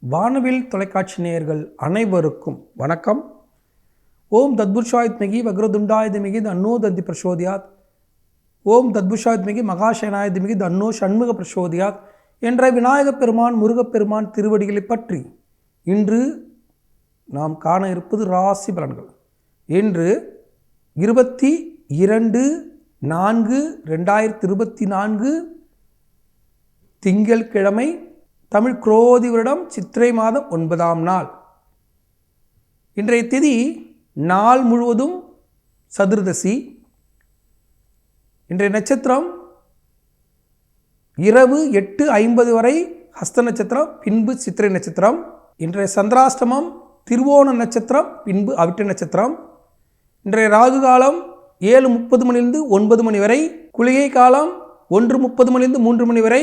வானவில் தொலைக்காட்சி நேயர்கள் அனைவருக்கும் வணக்கம். ஓம் தத்புஷாயுத் மிகி வக்ரதுண்டாயுத மிகி தன்னோ தந்தி பிரசோதியாத். ஓம் தத்புஷாயுத் மிகி மகாசேனாயுத மிகி தன்னோ சண்முக பிரசோதியாத் என்ற விநாயகப் பெருமான் முருகப்பெருமான் திருவடிகளை பற்றி இன்று நாம் காண இருப்பது ராசி பலன்கள். இன்று இருபத்தி இரண்டு நான்கு ரெண்டாயிரத்தி இருபத்தி நான்கு திங்கள்கிழமை தமிழ் குரோதி வருடம் சித்திரை மாதம் ஒன்பதாம் நாள். இன்றைய திதி நாள் முழுவதும் சதுர்தசி. இன்றைய நட்சத்திரம் இரவு எட்டு ஐம்பது வரை ஹஸ்த நட்சத்திரம் பின்பு சித்திரை நட்சத்திரம். இன்றைய சந்திராஷ்டமம் திருவோண நட்சத்திரம் பின்பு அவிட்ட நட்சத்திரம். இன்றைய ராகு காலம் ஏழு முப்பது மணிலிருந்து ஒன்பது மணி வரை குளிகை காலம் ஒன்று முப்பது மணிலிருந்து மூன்று மணி வரை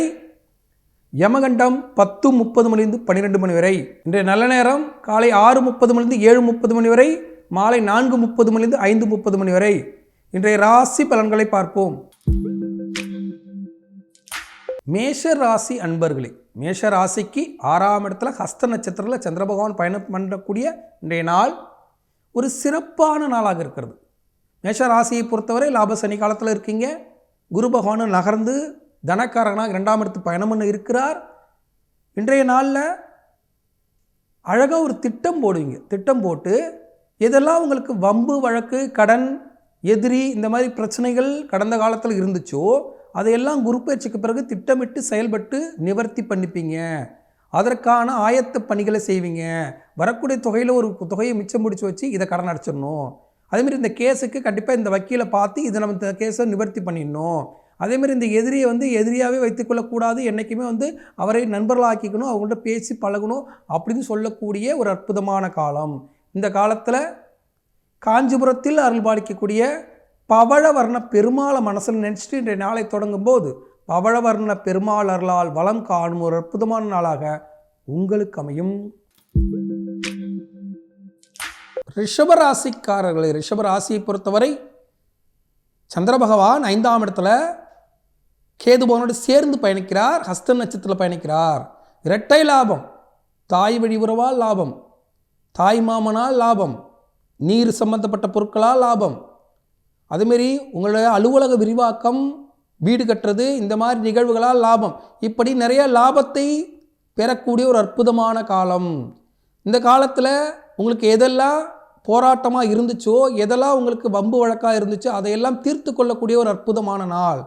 யமகண்டம் பத்து முப்பது மணிலிருந்து பன்னிரெண்டு மணி வரை. இன்றைய நல்ல நேரம் காலை ஆறு முப்பது மணிலிருந்து ஏழு முப்பது மணி வரை மாலை நான்கு முப்பது மணிலிருந்து ஐந்து முப்பது மணி வரை. இன்றைய ராசி பலன்களை பார்ப்போம். மேஷ ராசி அன்பர்களே மேஷ ராசிக்கு ஆறாம் இடத்துல ஹஸ்த நட்சத்திரத்தில் சந்திர பகவான் பயணம் பண்ணக்கூடிய இன்றைய நாள் ஒரு சிறப்பான நாளாக இருக்கிறது. மேஷ ராசியை பொறுத்தவரை லாப சனி காலத்தில் இருக்கீங்க. குரு பகவானும் நகர்ந்து தனக்காரனாக இரண்டாம் இடத்து பயணம் பண்ண இருக்கிறார். இன்றைய நாளில் அழகாக ஒரு திட்டம் போடுவீங்க. திட்டம் போட்டு எதெல்லாம் உங்களுக்கு வம்பு வழக்கு கடன் எதிரி இந்த மாதிரி பிரச்சனைகள் கடந்த காலத்தில் இருந்துச்சோ அதையெல்லாம் குரு பயிற்சிக்கு பிறகு திட்டமிட்டு செயல்பட்டு நிவர்த்தி பண்ணிப்பீங்க. அதற்கான ஆயத்த பணிகளை செய்வீங்க. வரக்கூடிய தொகையில் ஒரு தொகையை மிச்சம் பிடிச்சி வச்சு இதை கடன் அடைச்சிடணும். அதேமாதிரி இந்த கேஸுக்கு கண்டிப்பாக இந்த வக்கீலை பார்த்து இதை நம்ம இந்த கேஸை நிவர்த்தி பண்ணிடணும். அதேமாதிரி இந்த எதிரியை வந்து எதிரியாகவே வைத்துக்கொள்ளக்கூடாது என்றைக்குமே வந்து அவரை நண்பர்களாக்கிக்கணும் அவங்கள்ட்ட பேசி பழகணும் அப்படின்னு சொல்லக்கூடிய ஒரு அற்புதமான காலம். இந்த காலத்தில் காஞ்சிபுரத்தில் அருள்பாலிக்கக்கூடிய பவழவர்ண பெருமாளை மனசில் நினச்சிட்டு இன்றைய நாளை தொடங்கும் போது பவழவர்ண பெருமாள் அருளால் வளம் காணும் ஒரு அற்புதமான நாளாக உங்களுக்கு அமையும். ரிஷபராசிக்காரர்களை ரிஷபராசியை பொறுத்தவரை சந்திர பகவான் ஐந்தாம் இடத்துல கேது சேர்ந்து பயணிக்கிறார் ஹஸ்த நட்சத்திரத்தில் பயணிக்கிறார். இரட்டை லாபம் தாய் வழி உறவால் லாபம் தாய் மாமனால் லாபம் நீர் சம்பந்தப்பட்ட பொருட்களால் லாபம். அதுமாரி உங்களுடைய அலுவலக விரிவாக்கம் வீடு கட்டுறது இந்த மாதிரி நிகழ்வுகளால் லாபம். இப்படி நிறைய லாபத்தை பெறக்கூடிய ஒரு அற்புதமான காலம். இந்த காலத்தில் உங்களுக்கு எதெல்லாம் போராட்டமாக இருந்துச்சோ எதெல்லாம் உங்களுக்கு வம்பு வழக்காக இருந்துச்சோ அதையெல்லாம் தீர்த்து கொள்ளக்கூடிய ஒரு அற்புதமான நாள்.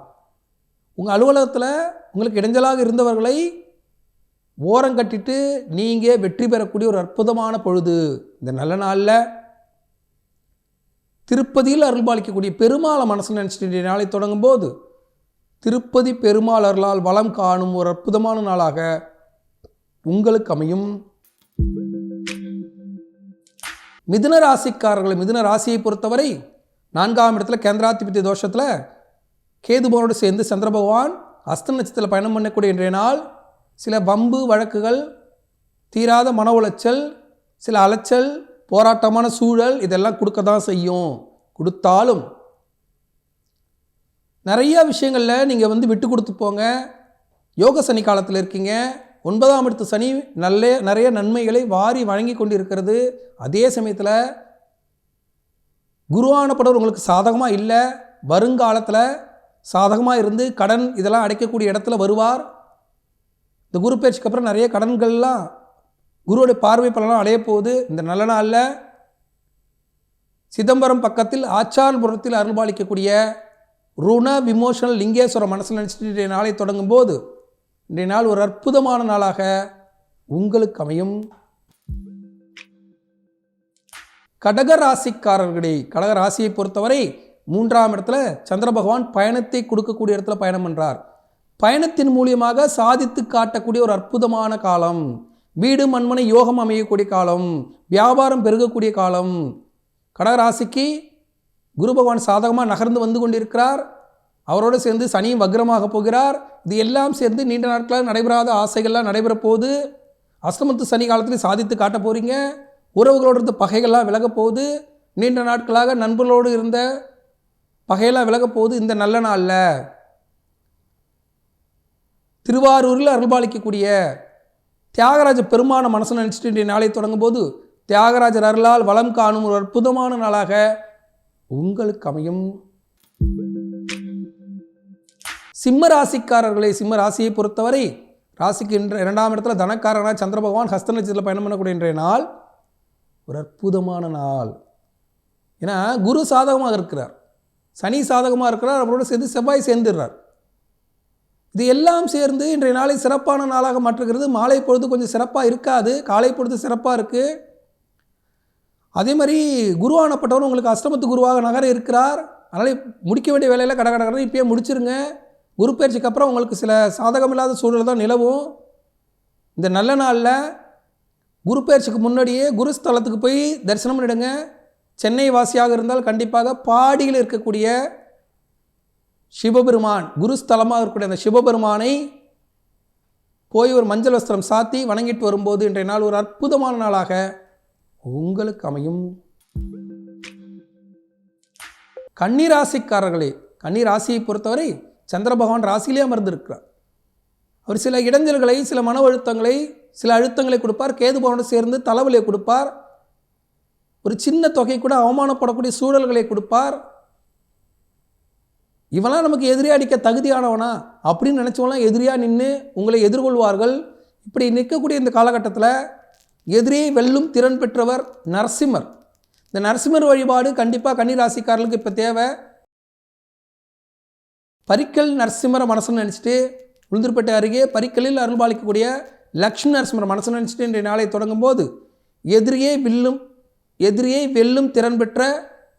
உங்கள் அலுவலகத்தில் உங்களுக்கு இடைஞ்சலாக இருந்தவர்களை ஓரம் கட்டிட்டு நீங்கள் வெற்றி பெறக்கூடிய ஒரு அற்புதமான பொழுது. இந்த நல்ல நாளில் திருப்பதியில் அருள்பாலிக்கக்கூடிய பெருமாளை மனசில் நினச்சிட்டு நாளை தொடங்கும் போது திருப்பதி பெருமாள் அருளால் வளம் காணும் ஒரு அற்புதமான நாளாக உங்களுக்கு அமையும். மிதுன ராசிக்காரர்களை மிதுன ராசியை பொறுத்தவரை நான்காம் இடத்துல கேந்திராதிபதி தோஷத்தில் கேதுபவனோடு சேர்ந்து சந்திர பகவான் அஸ்த நட்சத்திரத்தில் பயணம் பண்ணக்கூடிய இன்றைய நாள் சில வம்பு வழக்குகள் தீராத மன உளைச்சல் சில அலைச்சல் போராட்டமான சூழல் இதெல்லாம் கொடுக்க தான் செய்யும். கொடுத்தாலும் நிறையா விஷயங்களில் நீங்கள் வந்து விட்டு கொடுத்து போங்க. யோக சனி காலத்தில் இருக்கீங்க. ஒன்பதாம் இடத்து சனி நல்ல நிறைய நன்மைகளை வாரி வழங்கி கொண்டு இருக்கிறது அதே சமயத்தில் குருவானப்படவர் உங்களுக்கு சாதகமாக இல்லை. வருங்காலத்தில் சாதகமாக இருந்து கடன் இதெல்லாம் அடைக்கக்கூடிய இடத்துல வருவார். இந்த குரு பேச்சுக்கு அப்புறம் நிறைய கடன்கள்லாம் குருவுடைய பார்வை பலனாக அடைய போகுது. இந்த நல்ல நாளில் சிதம்பரம் பக்கத்தில் ஆச்சார்புரத்தில் அருள்பாலிக்கக்கூடிய ருண விமோஷனல் லிங்கேஸ்வர மனசில் நினச்சிட்டு இன்றைய நாளை தொடங்கும் போது இன்றைய நாள் ஒரு அற்புதமான நாளாக உங்களுக்கு அமையும். கடக கடகராசியை கடக ராசியை பொறுத்தவரை மூன்றாம் இடத்துல சந்திர பகவான் பயணத்தை கொடுக்கக்கூடிய இடத்துல பயணம் பண்ணுறார் பயணத்தின் மூலியமாக சாதித்து காட்டக்கூடிய ஒரு அற்புதமான காலம். வீடு மண்மனை யோகம் அமையக்கூடிய காலம். வியாபாரம் பெருகக்கூடிய காலம். கடகராசிக்கு குரு பகவான் சாதகமாக நகர்ந்து வந்து கொண்டிருக்கிறார். அவரோடு சேர்ந்து சனியும் வக்ரமாக போகிறார். இது எல்லாம் சேர்ந்து நீண்ட நாட்களாக நடைபெறாத ஆசைகள்லாம் நடைபெற போகுது. அஸ்தமத்து சனி காலத்துலேயும் சாதித்து காட்ட போகிறீங்க உறவுகளோடு இருந்த பகைகள்லாம் விலக போகுது. நீண்ட நாட்களாக நண்பர்களோடு இருந்த பகையெல்லாம் விலகப்போகுது இந்த நல்ல நாளில். திருவாரூரில் அருள்பாலிக்கக்கூடிய தியாகராஜ பெருமான மனசு நினச்சிட்டு இன்றைய நாளை தொடங்கும் போது தியாகராஜர் அருளால் வளம் காணும் ஒரு அற்புதமான நாளாக உங்களுக்கு அமையும். சிம்ம ராசிக்காரர்களை சிம்ம ராசியை பொறுத்தவரை ராசிக்கு இன்ற இரண்டாம் இடத்துல தனக்காரனாக சந்திர பகவான் ஹஸ்த நட்சத்திரத்தில் பயணம் பண்ணக்கூடிய இன்றைய நாள் ஒரு அற்புதமான நாள். ஏன்னா குரு சாதகமாக இருக்கிறார். சனி சாதகமாக இருக்கிறார் அவரோடு சேர்ந்து செவ்வாய் சேர்ந்துடுறார். இது எல்லாம் சேர்ந்து இன்றைய நாளை சிறப்பான நாளாக மாற்றுகிறது. மாலை பொழுது கொஞ்சம் சிறப்பாக இருக்காது. காலை பொழுது சிறப்பாக இருக்குது அதே மாதிரி குருவானப்பட்டவர் உங்களுக்கு அஷ்டமத்து குருவாக நகர இருக்கிறார். அதனால் முடிக்க வேண்டிய வேலையில் கடை கட கடன்னு இப்பயே முடிச்சிருங்க. குரு பயிற்சிக்கு அப்புறம் உங்களுக்கு சில சாதகமில்லாத சூழல் தான் நிலவும். இந்த நல்ல நாளில் குரு பயிற்சிக்கு முன்னாடியே குருஸ்தலத்துக்கு போய் தரிசனம் பண்ணிடுங்க. சென்னை வாசியாக இருந்தால் கண்டிப்பாக பாடியில் இருக்கக்கூடிய சிவபெருமான் குருஸ்தலமாக இருக்கக்கூடிய அந்த சிவபெருமானை போய் ஒரு மஞ்சள் வஸ்திரம் சாத்தி வணங்கிட்டு வரும்போது இன்றைய நாள் ஒரு அற்புதமான நாளாக உங்களுக்கு அமையும். கன்னிராசிக்காரர்களே கன்னிராசியை பொறுத்தவரை சந்திர பகவான் ராசியிலே அமர்ந்திருக்கிறார். அவர் சில இடைஞ்சல்களை சில மன அழுத்தங்களை சில அழுத்தங்களை கொடுப்பார். கேது பகவானோடு சேர்ந்து தலைவலியை கொடுப்பார். ஒரு சின்ன தொகை கூட அவமானப்படக்கூடிய சூழல்களை கொடுப்பார். இவெல்லாம் நமக்கு எதிரியாக அடிக்க தகுதியானவனா அப்படின்னு நினச்சவங்களாம் எதிரியாக நின்று உங்களை எதிர்கொள்வார்கள். இப்படி நிற்கக்கூடிய இந்த காலகட்டத்தில் எதிரியை வெல்லும் திறன் பெற்றவர் நரசிம்மர். இந்த நரசிம்மர் வழிபாடு கண்டிப்பாக கன்னிராசிக்காரர்களுக்கு இப்போ தேவை. பரிக்கல் நரசிம்மர மனசுன்னு நினச்சிட்டு உளுந்தூர்பேட்டை அருகே பரிக்கலில் அருள்பாலிக்கக்கூடிய லக்ஷ்மி நரசிம்மர மனசுன்னு நினச்சிட்டு இன்றைய நாளை தொடங்கும் போது எதிரியே வில்லும் எதிரியை வெல்லும் திறன் பெற்ற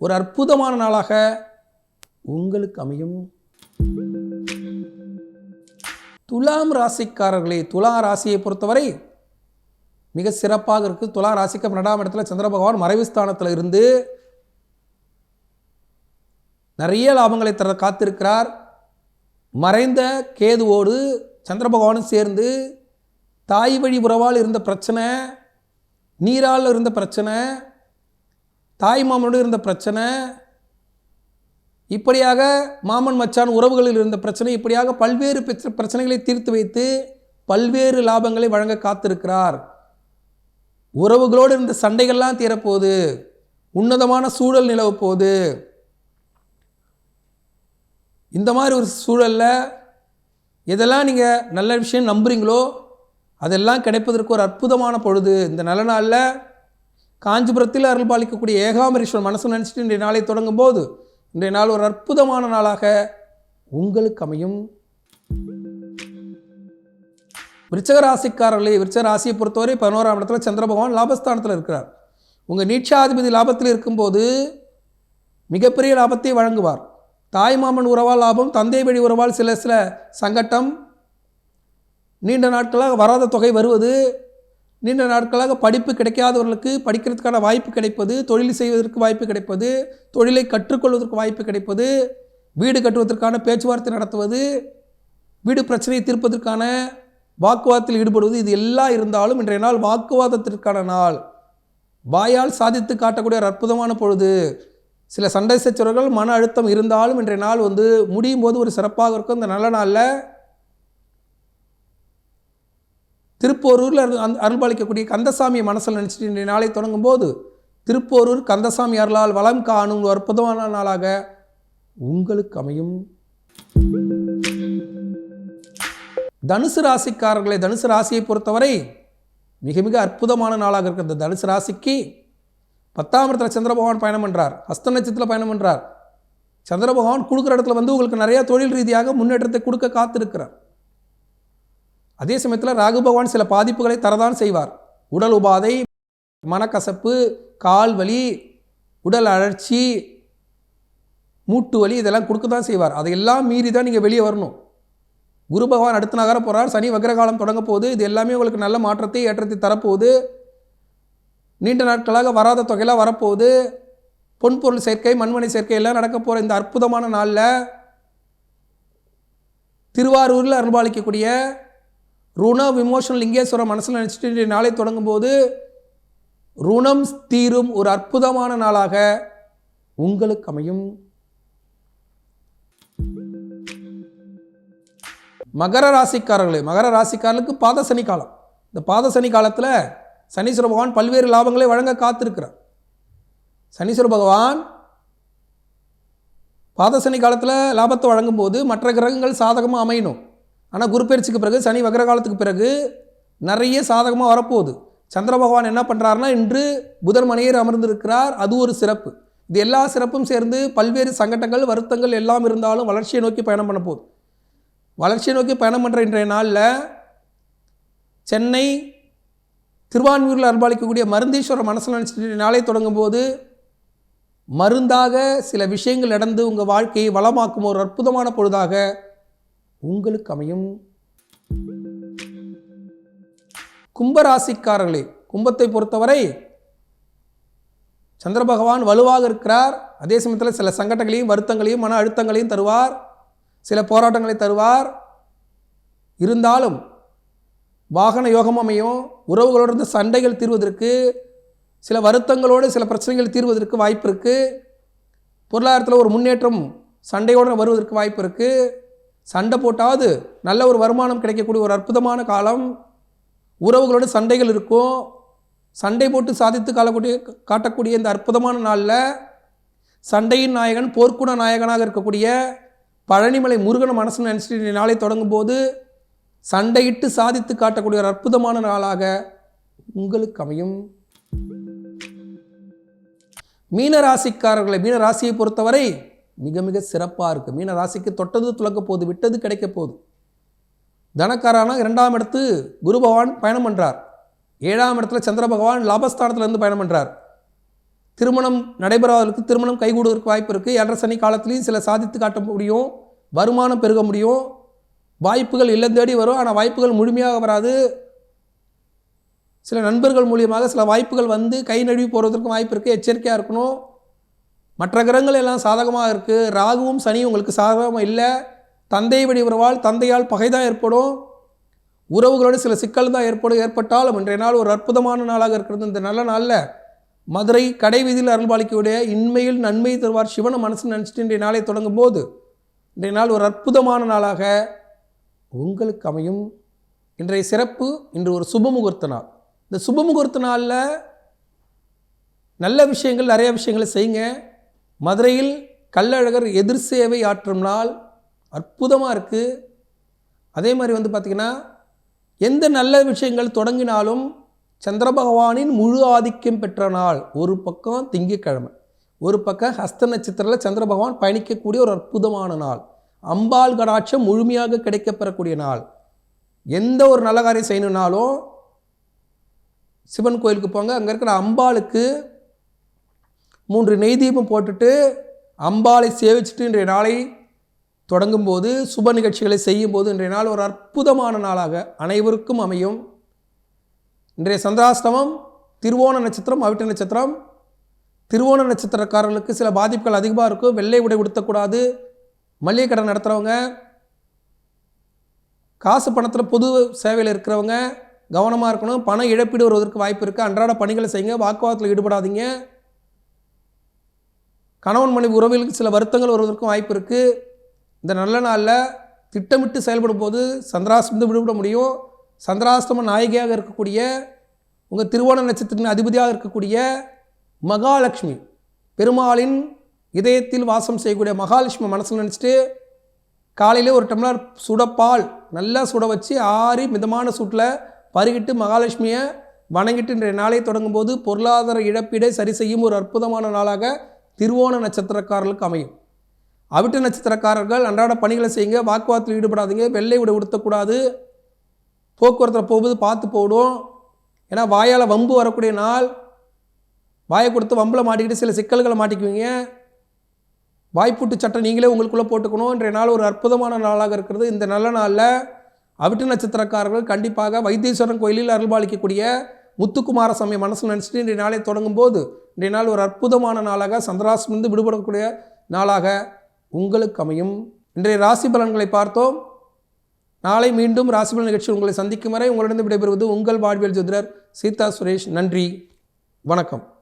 ஒரு அற்புதமான நாளாக உங்களுக்கு அமையும். துலாம் ராசிக்காரர்களே துலா ராசியை பொறுத்தவரை மிக சிறப்பாக இருக்குது. துலா ராசிக்கு பன்னெண்டாம் இடத்துல சந்திர பகவான் மறைவு ஸ்தானத்தில் இருந்து நிறைய லாபங்களை தர காத்திருக்கிறார். மறைந்த கேதுவோடு சந்திர பகவானும் சேர்ந்து தாய் வழி உறவால் இருந்த பிரச்சனை நீரால் இருந்த பிரச்சனை தாய் மாமனோடு இருந்த பிரச்சனை இப்படியாக மாமன் மச்சான் உறவுகளில் இருந்த பிரச்சனை இப்படியாக பல்வேறு பிரச்சனைகளை தீர்த்து வைத்து பல்வேறு லாபங்களை வழங்க காத்திருக்கிறார். உறவுகளோடு இருந்த சண்டைகள்லாம் தீரப்போகுது உன்னதமான சூழல் நிலவு போகுது இந்த மாதிரி ஒரு சூழலில் எதெல்லாம் நீங்கள் நல்ல விஷயம் நம்புறீங்களோ அதெல்லாம் கிடைப்பதற்கு ஒரு அற்புதமான பொழுது. இந்த நல்ல நாளில் காஞ்சிபுரத்தில் அருள்பாலிக்கக்கூடிய ஏகாம்பரீஸ்வரர் மனசு நினச்சிட்டு இன்றைய நாளை தொடங்கும் போது இன்றைய நாள் ஒரு அற்புதமான நாளாக உங்களுக்கு அமையும். விருச்சகராசிக்காரர்களே விருச்சக ராசியை பொறுத்தவரை பதினோராம் இடத்துல சந்திர பகவான் லாபஸ்தானத்தில் இருக்கிறார். உங்கள் நீட்சாதிபதி லாபத்தில் இருக்கும்போது மிகப்பெரிய லாபத்தை வழங்குவார். தாய் மாமன் உறவால் லாபம் தந்தை வழி உறவால் சில சில சங்கட்டம் நீண்ட நாட்களாக வராத தொகை வருவது நீண்ட நாட்களாக படிப்பு கிடைக்காதவர்களுக்கு படிக்கிறதுக்கான வாய்ப்பு கிடைப்பது தொழில் செய்வதற்கு வாய்ப்பு கிடைப்பது தொழிலை கற்றுக்கொள்வதற்கு வாய்ப்பு கிடைப்பது வீடு கட்டுவதற்கான பேச்சுவார்த்தை நடத்துவது வீடு பிரச்சனையை தீர்ப்பதற்கான வாக்குவாதத்தில் ஈடுபடுவது இது எல்லாம் இருந்தாலும் இன்றைய நாள் வாக்குவாதத்திற்கான நாள். வாயால் சாதித்து காட்டக்கூடிய ஒரு அற்புதமான பொழுது. சில சண்டை சச்சரவுகள் மன அழுத்தம் இருந்தாலும் இன்றைய நாள் வந்து முடியும் போது ஒரு சிறப்பாக இருக்கும். இந்த நல்ல நாளில் திருப்போரூரில் அருள் அந்த அருள்பாலிக்கக்கூடிய கந்தசாமியை மனசில் நினச்சிட்டு இன்றைய நாளை தொடங்கும் போது திருப்போரூர் கந்தசாமி அருளால் வளம் காணும் ஒரு அற்புதமான நாளாக உங்களுக்கு அமையும். தனுசு ராசிக்காரர்களை தனுசு ராசியை பொறுத்தவரை மிக மிக அற்புதமான நாளாக இருக்கிறது. தனுசு ராசிக்கு பத்தாம் இடத்துல சந்திர பகவான் பயணம் பண்ணுறார் ஹஸ்த நட்சத்திரத்தில் பயணம் பண்ணுறார் சந்திர பகவான் கொடுக்குற இடத்துல வந்து உங்களுக்கு நிறையா தொழில் ரீதியாக முன்னேற்றத்தை கொடுக்க காத்திருக்கிறார். அதே சமயத்தில் ராகு பகவான் சில பாதிப்புகளை தரதான் செய்வார். உடல் உபாதை மனக்கசப்பு கால் வலி உடல் அழற்சி மூட்டு வலி இதெல்லாம் கொடுக்க தான் செய்வார். அதையெல்லாம் மீறி தான் நீங்கள் வெளியே வரணும். குரு பகவான் அடுத்த நகர போகிறார் சனி வக்ரகாலம் தொடங்க போகுது. இது எல்லாமே உங்களுக்கு நல்ல மாற்றத்தை ஏற்றத்தை தரப்போகுது. நீண்ட நாட்களாக வராத தொகையெல்லாம் வரப்போகுது. பொன்பொருள் சேர்க்கை மண்மனை சேர்க்கை எல்லாம் நடக்க போகிற இந்த அற்புதமான நாளில் திருவாரூரில் அருள்பாலிக்கக்கூடிய ருண விமோசன லிங்கேஸ்வரம் மனசில் நினச்சிட்டு இன்றைய நாளை தொடங்கும் போது ருணம் தீரும் ஒரு அற்புதமான நாளாக உங்களுக்கு அமையும். மகர ராசிக்காரர்களே மகர ராசிக்காரர்களுக்கு பாத சனி காலம். இந்த பாத சனி காலத்தில் சனீஸ்வர பகவான் பல்வேறு லாபங்களை வழங்க காத்திருக்கிறார். சனீஸ்வர பகவான் பாத சனி காலத்தில் லாபத்தை வழங்கும்போது மற்ற கிரகங்கள் சாதகமாக அமையணும். ஆனால் குருப்பெயர்ச்சிக்கு பிறகு சனி வக்ர காலத்துக்கு பிறகு நிறைய சாதகமாக வரப்போகுது. சந்திர பகவான் என்ன பண்ணுறாருன்னா இன்று புதன் மனையர் அமர்ந்திருக்கிறார். அது ஒரு சிறப்பு. இது எல்லா சிறப்பும் சேர்ந்து பல்வேறு சங்கடங்கள் வருத்தங்கள் எல்லாம் இருந்தாலும் வளர்ச்சியை நோக்கி பயணம் பண்ண போகுது. வளர்ச்சியை நோக்கி பயணம் பண்ணுற இன்றைய நாளில் சென்னை திருவான்மியூரில் அன்பாளிக்கக்கூடிய மருந்தீஸ்வரர் மனசில் நினச்சிட்டு நாளை தொடங்கும் போது மருந்தாக சில விஷயங்கள் நடந்து உங்கள் வாழ்க்கையை வளமாக்கும் ஒரு அற்புதமான பொழுதாக உங்களுக்கு அமையும். கும்பராசிக்காரர்களே கும்பத்தை பொறுத்தவரை சந்திர பகவான் வலுவாக இருக்கிறார். அதே சமயத்தில் சில சங்கடங்களையும் வருத்தங்களையும் மன அழுத்தங்களையும் தருவார். சில போராட்டங்களை தருவார். இருந்தாலும் வாகன யோகம் அமையும். உறவுகளோடு சண்டைகள் தீர்வதற்கு சில வருத்தங்களோடு சில பிரச்சனைகள் தீர்வதற்கு வாய்ப்பு இருக்குது பொருளாதாரத்தில் ஒரு முன்னேற்றம் சண்டையோடு வருவதற்கு வாய்ப்பு இருக்குது சண்டை போட்டாவது நல்ல ஒரு வருமானம் கிடைக்கக்கூடிய ஒரு அற்புதமான காலம். உறவுகளோட சண்டைகள் இருக்கும். சண்டை போட்டு சாதித்து காலக்கூடிய காட்டக்கூடிய இந்த அற்புதமான நாளில் சண்டையின் நாயகன் போர்க்குண நாயகனாக இருக்கக்கூடிய பழனிமலை முருகன் மனசு நினச்சிட்டு நாளை தொடங்கும் போது சண்டையிட்டு சாதித்து காட்டக்கூடிய ஒரு அற்புதமான நாளாக உங்களுக்கு அமையும். மீனராசிக்காரர்களை மீனராசியை பொறுத்தவரை மிக மிக சிறப்பாக இருக்குது மீன ராசிக்கு தொட்டது துளக்க போகுது விட்டது கிடைக்க போகுது தனக்காரானா இரண்டாம் இடத்து குரு பகவான் பயணம் பண்ணுறார் ஏழாம் இடத்துல சந்திர பகவான் லாபஸ்தானத்துலேருந்து பயணம் பண்ணுறார் திருமணம் நடைபெறாதவர்களுக்கு திருமணம் கைகூடுவதற்கு வாய்ப்பு இருக்குது ஏழரை சனி காலத்துலேயும் சில சாதித்து காட்ட முடியும் வருமானம் பெருக முடியும். வாய்ப்புகள் இல்லம் தேடி வரும். ஆனால் வாய்ப்புகள் முழுமையாக வராது. சில நண்பர்கள் மூலியமாக சில வாய்ப்புகள் வந்து கை நழுவி போகிறதுக்கும் வாய்ப்பு இருக்குது எச்சரிக்கையாக இருக்கணும். மற்ற கிரகங்கள் எல்லாம் சாதகமாக இருக்குது ராகுவும் சனியும் உங்களுக்கு சாதகமாக இல்லை. தந்தை வழி உறவால் தந்தையால் பகை தான் ஏற்படும். உறவுகளோடு சில சிக்கல் தான் ஏற்படும். ஏற்பட்டாலும் இன்றைய நாள் ஒரு அற்புதமான நாளாக இருக்கிறது. இந்த நல்ல நாளில் மதுரை கடை வீதியில் அருள்பாலிக்கக்கூடிய இன்மையில் நன்மை தருவார் சிவனை மனசு நினச்சிட்டு இன்றைய நாளை தொடங்கும் போது இன்றைய நாள் ஒரு அற்புதமான நாளாக உங்களுக்கு அமையும். இன்றைய சிறப்பு இன்று ஒரு சுபமுகூர்த்த நாள். இந்த சுபமுகூர்த்த நாளில் நல்ல விஷயங்கள் நிறைய விஷயங்களை செய்யுங்க. மதுரையில் கள்ளழகர் எதிர் சேவை ஆற்றும் நாள் அற்புதமாக இருக்குது அதே மாதிரி வந்து பார்த்திங்கன்னா எந்த நல்ல விஷயங்கள் தொடங்கினாலும் சந்திர பகவானின் முழு ஆதிக்கம் பெற்ற நாள். ஒரு பக்கம் திங்கக்கிழமை ஒரு பக்கம் ஹஸ்த நட்சத்திரத்தில் சந்திர பகவான் பயணிக்கக்கூடிய ஒரு அற்புதமான நாள். அம்பாள் கடாட்சம் முழுமையாக கிடைக்கப்பெறக்கூடிய நாள். எந்த ஒரு நல்ல காரியம் செய்யணுன்னாலும் சிவன் கோயிலுக்கு போங்க. அங்கே இருக்கிற அம்பாளுக்கு மூன்று நெய் தீபம் போட்டுட்டு அம்பாளை சேவிச்சுட்டு இன்றைய நாளை தொடங்கும்போது சுப நிகழ்ச்சிகளை செய்யும்போது இன்றைய நாள் ஒரு அற்புதமான நாளாக அனைவருக்கும் அமையும். இன்றைய சந்திராஷ்டமம் திருவோண நட்சத்திரம் அவிட்ட நட்சத்திரம். திருவோண நட்சத்திரக்காரர்களுக்கு சில பாதிப்புகள் அதிகமாக இருக்கும். வெள்ளை உடை உடுத்தக்கூடாது. மளிகை கடை நடத்துகிறவங்க காசு பணத்தில் பொது சேவையில் இருக்கிறவங்க கவனமாக இருக்கணும். பண இழப்பீடு வருவதற்கு வாய்ப்பு இருக்குது அன்றாட பணிகளை செய்யுங்க. வாக்குவாதத்தில் ஈடுபடாதீங்க. கணவன் மனைவி உறவுகளுக்கு சில வருத்தங்கள் வருவதற்கும் வாய்ப்பு இருக்குது இந்த நல்ல நாளில் திட்டமிட்டு செயல்படும் போது சந்திராசிரமத்தை விடுவிட முடியும். சந்திராசிரம நாயகியாக இருக்கக்கூடிய உங்கள் திருவோண நட்சத்திரத்தின் அதிபதியாக இருக்கக்கூடிய மகாலட்சுமி பெருமாளின் இதயத்தில் வாசம் செய்யக்கூடிய மகாலட்சுமி மனசில் நினச்சிட்டு காலையிலே ஒரு டம்ளர் சுடப்பால் நல்லா சுட வச்சு ஆறி மிதமான சூட்டில் பருகிட்டு மகாலட்சுமியை வணங்கிட்டு இன்றைய நாளை தொடங்கும்போது பொருளாதார இழப்பீடை சரி செய்யும் ஒரு அற்புதமான நாளாக திருவோண நட்சத்திரக்காரர்களுக்கு அமையும். அவிட்ட நட்சத்திரக்காரர்கள் அன்றாட பணிகளை செய்யுங்க வாக்குவாதத்தில் ஈடுபடாதீங்க வெள்ளை விட உடுத்தக்கூடாது போக்குவரத்தில் போகும்போது பார்த்து போடும் ஏன்னா வாயால் வம்பு வரக்கூடிய நாள் வாயை கொடுத்து வம்பில் மாட்டிக்கிட்டு சில சிக்கல்களை மாட்டிக்குவீங்க. வாய்ப்பூட்டு சட்டம் நீங்களே உங்களுக்குள்ளே போட்டுக்கணும். இன்றைய நாள் ஒரு அற்புதமான நாளாக இருக்கிறது. இந்த நல்ல நாளில் அவிட்டு நட்சத்திரக்காரர்கள் கண்டிப்பாக வைத்தீஸ்வரன் கோயிலில் அருள்பாலிக்கக்கூடிய முத்துக்குமாரசாமி மனசு நினச்சிட்டு இன்றைய நாளை தொடங்கும் போது இன்றைய நாள் ஒரு அற்புதமான நாளாக சந்திராசிலிருந்து விடுபடக்கூடிய நாளாக உங்களுக்கு அமையும். இன்றைய ராசி பலன்களை பார்த்தோம். நாளை மீண்டும் ராசிபலன் நிகழ்ச்சி உங்களை சந்திக்கும் வரை உங்களிடம் விடைபெறுவது உங்கள் வாழ்வியல் ஜோதிடர் சீதா சுரேஷ். நன்றி. வணக்கம்.